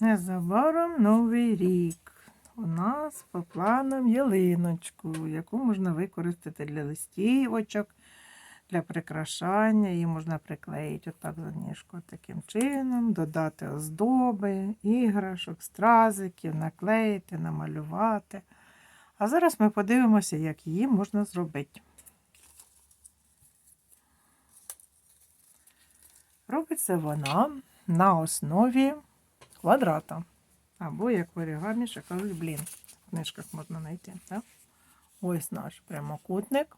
Незабаром новий рік. У нас по планам ялиночку, яку можна використати для листівочок, для прикрашання. Її можна приклеїти отак за ніжку таким чином, додати оздоби, іграшок, стразиків, наклеїти, намалювати. А зараз ми подивимося, як її можна зробити. Робиться вона на основі квадрата. Або як в оригамі кажуть, блін. В книжках можна знайти. Так? Ось наш прямокутник.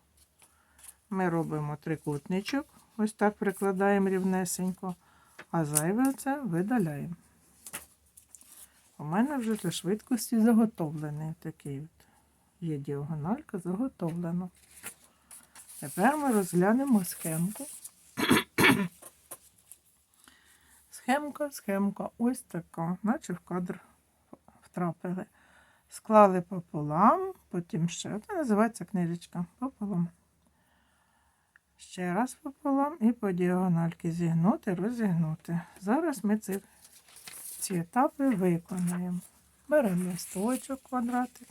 Ми робимо трикутничок. Ось так прикладаємо рівнесенько, а зайве це видаляємо. У мене вже для швидкості заготовлений такий от. Є діагональка заготовлена. Тепер ми розглянемо схемку. Схемка, схемка, ось така, наче в кадр втрапили. Склали пополам, потім ще. Це називається книжечка пополам. Ще раз пополам і по діагональки зігнути, розігнути. Зараз ми ці, ці етапи виконаємо. Беремо листочок квадратик,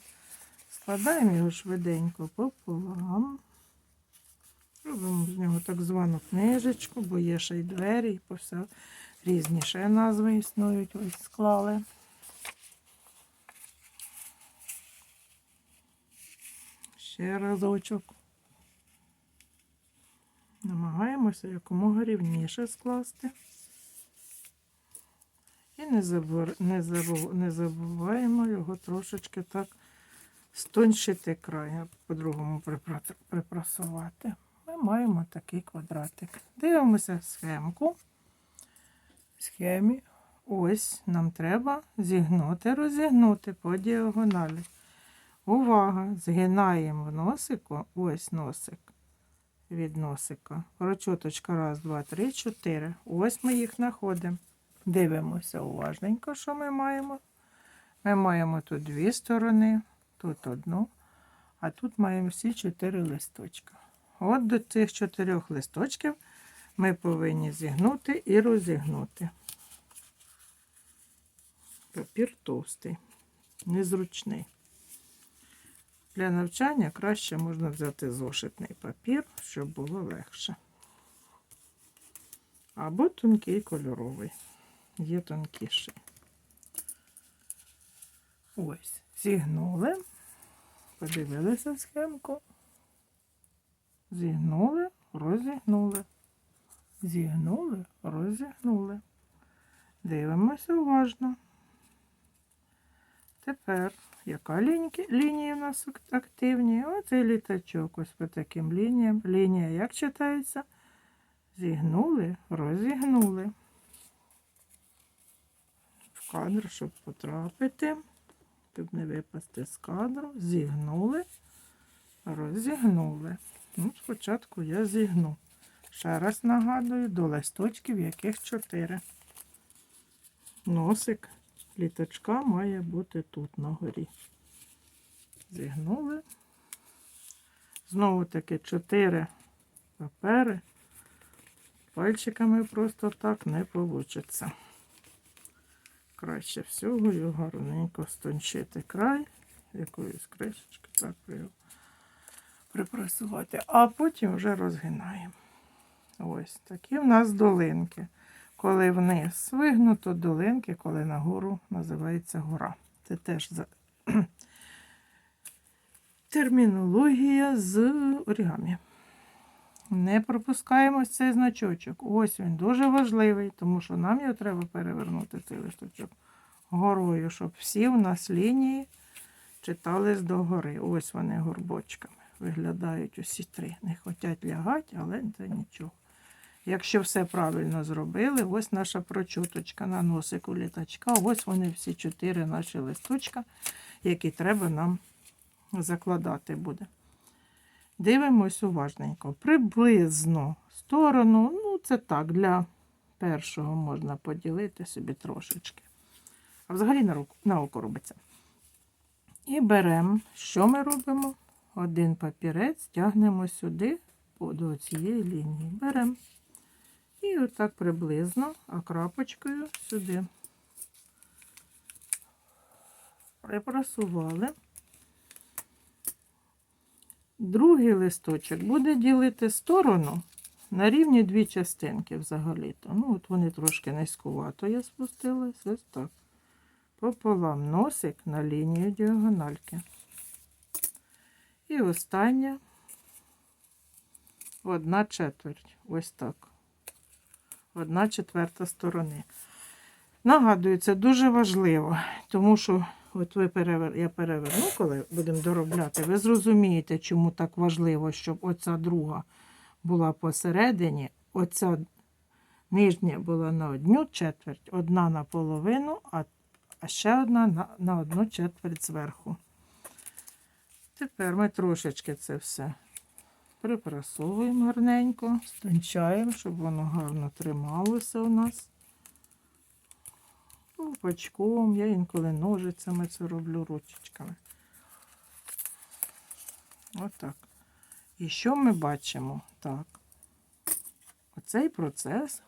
складаємо його швиденько пополам. Робимо з нього так звану книжечку, бо є ще й двері, і по все різні ще назви існують. Ось склали. Ще разочок. Намагаємося якомога рівніше скласти. І не, забур... не, забув... не забуваємо його трошечки так стончити край, по-другому припрасувати. Ми маємо такий квадратик. Дивимося схемку. Схемі ось нам треба зігнути, розігнути по діагоналі. Увага! Згинаємо в носику, ось носик від носика. Прочоточка, раз, два, три, чотири. Ось ми їх знаходимо. Дивимося уважненько, що ми маємо. Ми маємо тут дві сторони, тут одну, а тут маємо всі чотири листочка. От до цих чотирьох листочків ми повинні зігнути і розігнути. Папір товстий, незручний. Для навчання краще можна взяти зошитний папір, щоб було легше. Або тонкий кольоровий. Є тонкіший. Ось, зігнули, подивилися схемку. Зігнули, розігнули. Зігнули, розігнули. Дивимося уважно. Тепер, яка лінії у нас активні? Оцей літачок ось по таким лініям. Лінія як читається? Зігнули, розігнули. В кадр, щоб потрапити, щоб не випасти з кадру. Зігнули, розігнули. Ну, спочатку я зігну. Ще раз нагадую, до листочків яких чотири. Носик літачка має бути тут на горі. Зігнули. Знову таки чотири папери. Пальчиками просто так не вийде. Краще всього його гарненько стончити край, якоюсь кришечки, так його припресувати, а потім вже розгинаємо. Ось такі в нас долинки. Коли вниз вигнуто долинки, коли нагору називається гора. Це теж за... термінологія з орігамі. Не пропускаємо цей значочок. Ось він дуже важливий, тому що нам його треба перевернути цей листочок горою, щоб всі у нас лінії читались догори. Ось вони горбочками. Виглядають усі три. Не хочуть лягати, але це нічого. Якщо все правильно зробили, ось наша прочуточка на носику літачка. Ось вони всі чотири наші листочка, які треба нам закладати буде. Дивимось уважненько. Приблизно сторону, ну це так, для першого можна поділити собі трошечки. А взагалі на, руку, на око робиться. І беремо, що ми робимо? Один папірець тягнемо сюди до цієї лінії. Беремо. І отак приблизно, а крапочкою сюди. Припрасували. Другий листочок буде ділити сторону на рівні дві частинки взагалі-то. Ну, от вони трошки низькувато я спустилась. Ось так. Пополам носик на лінію діагональки. І остання одна четверть. Ось так. Одна четверта сторони. Нагадую, це дуже важливо, тому що от ви перевер... я переверну, коли будемо доробляти, ви зрозумієте, чому так важливо, щоб оця друга була посередині, оця нижня була на одну четверть, одна на половину, а, ще одна на, на одну четверть зверху. Тепер ми трошечки це все припрасовуємо гарненько, стончаємо, щоб воно гарно трималося у нас. Ковпачком, я інколи ножицями це роблю ручечками. Отак. І що ми бачимо? Так. Оцей процес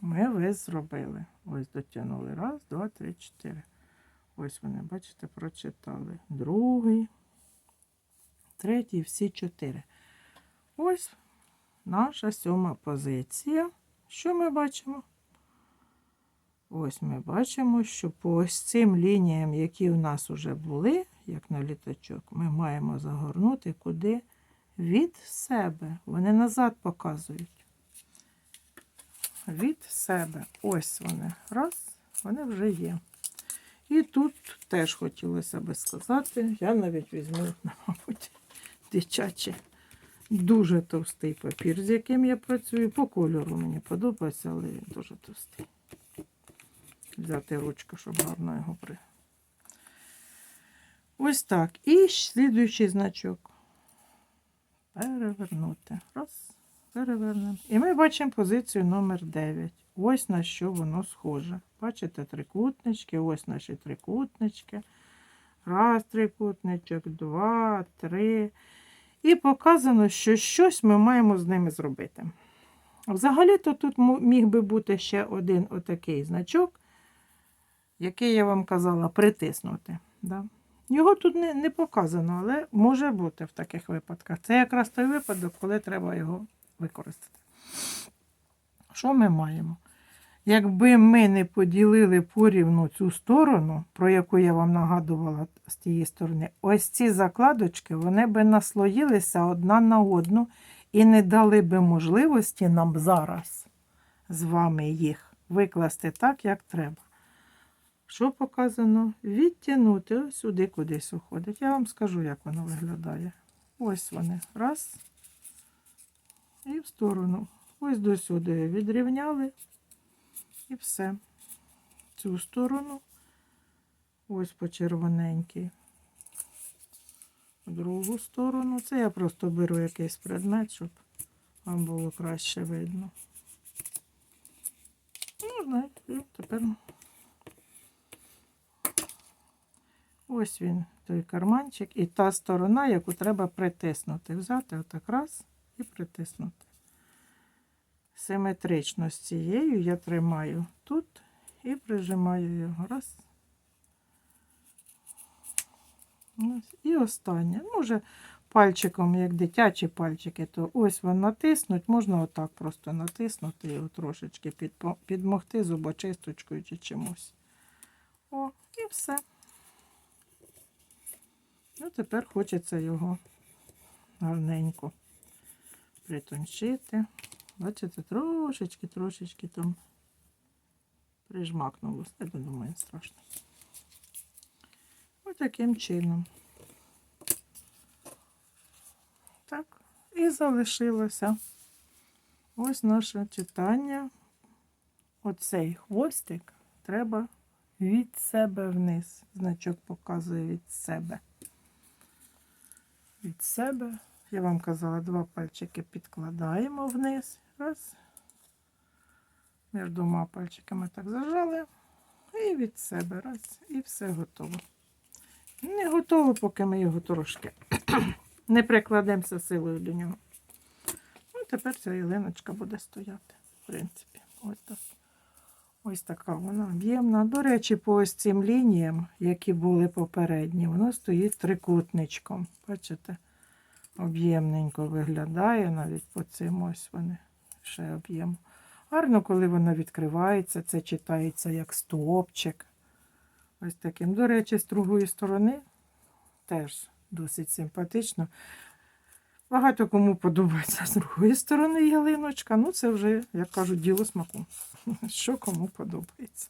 ми весь зробили. Ось дотягнули. Раз, два, три, чотири. Ось вони, бачите, прочитали. Другий, третій, всі чотири. Ось наша сьома позиція. Що ми бачимо? Ось ми бачимо, що по ось цим лініям, які у нас вже були, як на літачок, ми маємо загорнути куди від себе. Вони назад показують. Від себе. Ось вони. Раз, вони вже є. І тут теж хотілося би сказати, я навіть візьму, мабуть, дитячий. Дуже товстий папір, з яким я працюю. По кольору мені подобається, але він дуже товстий взяти ручку, щоб гарно його при. Ось так. І слідуючий значок. Перевернути. Раз, перевернемо. І ми бачимо позицію номер 9. Ось на що воно схоже. Бачите, трикутнички, ось наші трикутнички. Раз, трикутничок, два, три. І показано, що щось ми маємо з ними зробити. Взагалі-то тут міг би бути ще один отакий значок, який я вам казала притиснути. Да? Його тут не, не показано, але може бути в таких випадках. Це якраз той випадок, коли треба його використати. Що ми маємо? Якби ми не поділили порівну цю сторону, про яку я вам нагадувала з тієї сторони, ось ці закладочки вони би наслоїлися одна на одну і не дали би можливості нам зараз з вами їх викласти так, як треба. Що показано? Відтягнути сюди кудись уходить. Я вам скажу, як воно виглядає. Ось вони. Раз. І в сторону. Ось до сюди відрівняли. І все. Цю сторону. Ось по червоненькій. Другу сторону. Це я просто беру якийсь предмет, щоб вам було краще видно. Ну, знаєте, тепер. Ось він, той карманчик, і та сторона, яку треба притиснути. Взяти отак раз і притиснути. Симетрично з цією я тримаю тут і прижимаю його. Раз. І останнє. Може, пальчиком, як дитячі пальчики, то ось він натиснуть, можна отак просто натиснути його трошечки, підмогти зубочисточкою чи чимось. О, і все. Ну, тепер хочеться його гарненько притончити. Бачите, трошечки, трошечки там прижмакнулося. Я не думаю, страшно. Ось таким чином. Так, і залишилося ось наше читання. Оцей хвостик треба від себе вниз. Значок показує від себе. Від себе. Я вам казала, два пальчики підкладаємо вниз. Раз. Між двома пальчиками так зажали. І від себе раз. І все готово. Не готово, поки ми його трошки не прикладемося силою до нього. Ну, тепер ця ялиночка буде стояти, в принципі. Ось так. Ось така вона об'ємна. До речі, по ось цим лініям, які були попередні, воно стоїть трикутничком. Бачите? Об'ємненько виглядає навіть по цим ось вони ще об'єм. Гарно, коли вона відкривається, це читається як стовпчик. Ось таким. До речі, з другої сторони теж досить симпатично. Багато кому подобається з другої сторони ялиночка. Ну, це вже, як кажуть, діло смаку. Що кому подобається.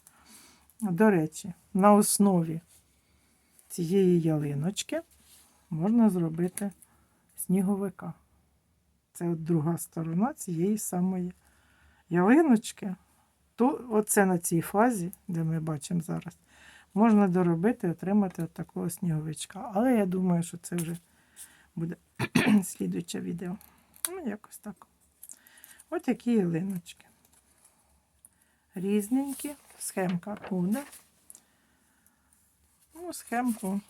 До речі, на основі цієї ялиночки можна зробити сніговика. Це от друга сторона цієї самої ялиночки. То оце на цій фазі, де ми бачимо зараз, можна доробити, отримати от такого сніговичка. Але я думаю, що це вже буде слідуюче відео. Ну, якось так. Ось такі ялиночки. Різненькі. Схемка буде. Ну, схемку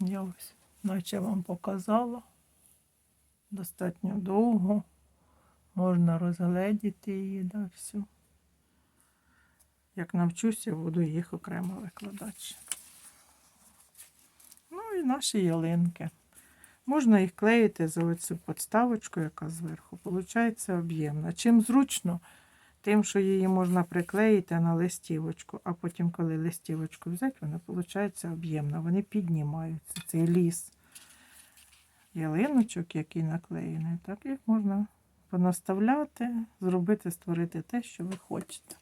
я ось, наче вам показала. Достатньо довго. Можна розгледіти її, да, всю. Як навчуся, буду їх окремо викладати. Ну і наші ялинки. Можна їх клеїти за оцю подставочку, яка зверху. Получається об'ємна. Чим зручно, тим, що її можна приклеїти на листівочку, а потім, коли листівочку взяти, вона виходить об'ємна. Вони піднімаються. Цей ліс ялиночок, який наклеєний, так їх можна понаставляти, зробити, створити те, що ви хочете.